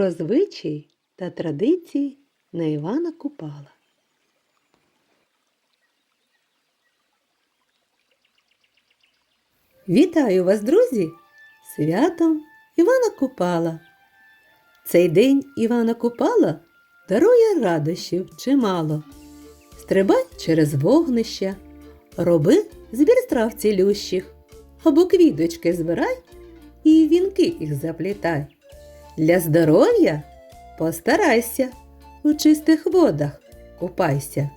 Про звичаї та традиції на Івана Купала. Вітаю вас, друзі! Святом Івана Купала. Цей день Івана Купала дарує радощів чимало. Стрибай через вогнища, роби збір страв цілющих, або квіточки збирай і вінки їх заплітай. Для здоров'я постарайся, у чистих водах купайся.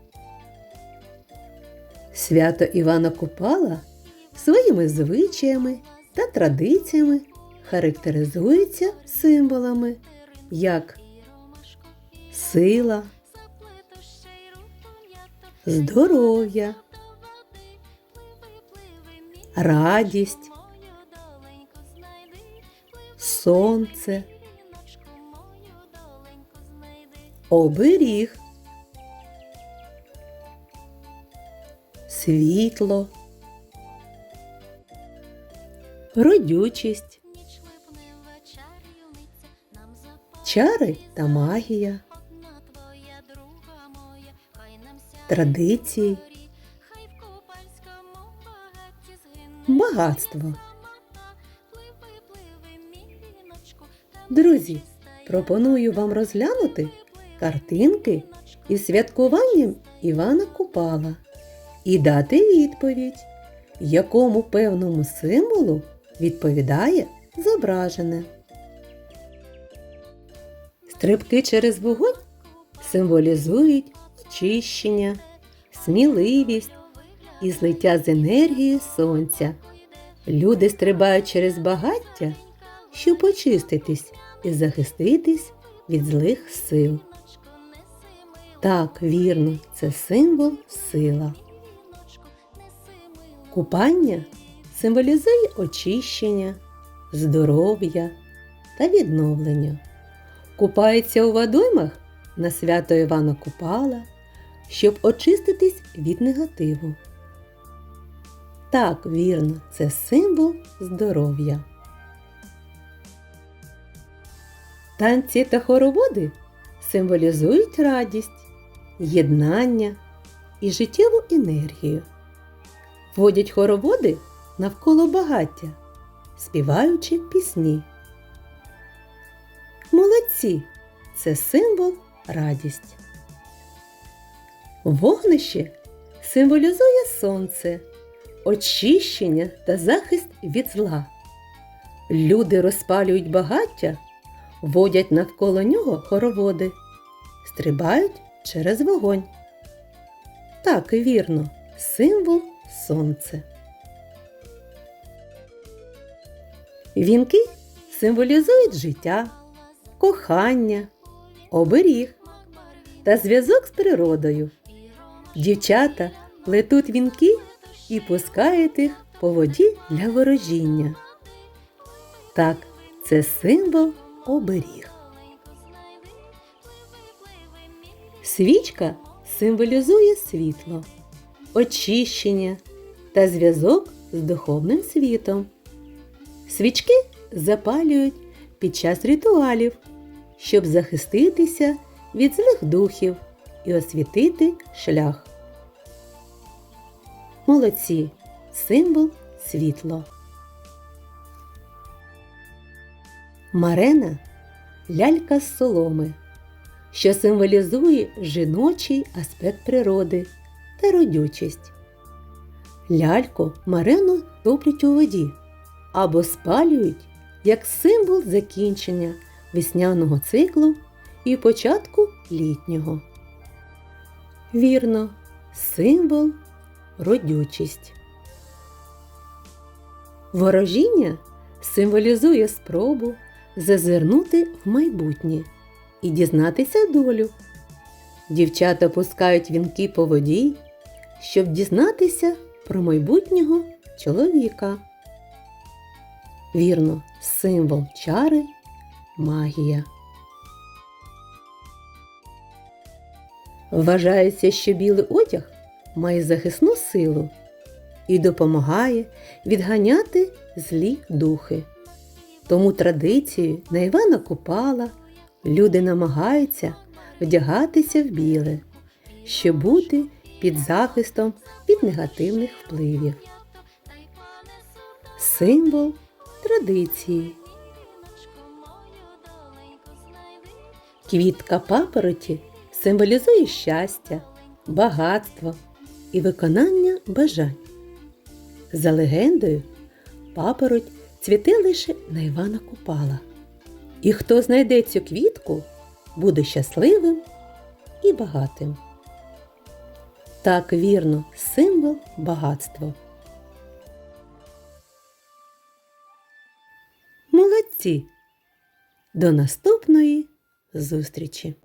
Свято Івана Купала своїми звичаями та традиціями характеризується символами, як сила, здоров'я, радість, сонце, оберіг, світло, родючість, чари та магія, традиції, багатство. Друзі, пропоную вам розглянути картинки із святкуванням Івана Купала і дати відповідь, якому певному символу відповідає зображене. Стрибки через вогонь символізують очищення, сміливість і злиття з енергії сонця. Люди стрибають через багаття, щоб очиститись і захиститись від злих сил. Так, вірно, це символ сила. Купання символізує очищення, здоров'я та відновлення. Купається у водоймах на свято Івана Купала, щоб очиститись від негативу. Так, вірно, це символ здоров'я. Танці та хороводи символізують радість, єднання і життєву енергію. Водять хороводи навколо багаття, співаючи пісні. Молодці це символ радість. Вогнище символізує сонце, очищення та захист від зла. Люди розпалюють багаття, водять навколо нього хороводи, стрибають через вогонь. Так, вірно, символ сонце. Вінки символізують життя, кохання, оберіг та зв'язок з природою. Дівчата плетуть вінки і пускають їх по воді для ворожіння. Так, це символ оберіг. Свічка символізує світло, очищення та зв'язок з духовним світом. Свічки запалюють під час ритуалів, щоб захиститися від злих духів і освітити шлях. Молодці символ світло. Марена лялька з соломи, що символізує жіночий аспект природи та родючість. Ляльку марену топлять у воді або спалюють як символ закінчення весняного циклу і початку літнього. Вірно, символ родючість. Ворожіння символізує спробу зазирнути в майбутнє і дізнатися долю. Дівчата пускають вінки по воді, щоб дізнатися про майбутнього чоловіка. Вірно, символ чари магія. Вважається, що білий одяг має захисну силу і допомагає відганяти злі духи. Тому традицією на Івана Купала Люди намагаються вдягатися в біле, щоб бути під захистом від негативних впливів. Символ традиції. Квітка папороті символізує щастя, багатство і виконання бажань. За легендою, папороть цвіте лише на Івана Купала. І хто знайде цю квітку, буде щасливим і багатим. Так вірно, символ багатства. Молодці! До наступної зустрічі!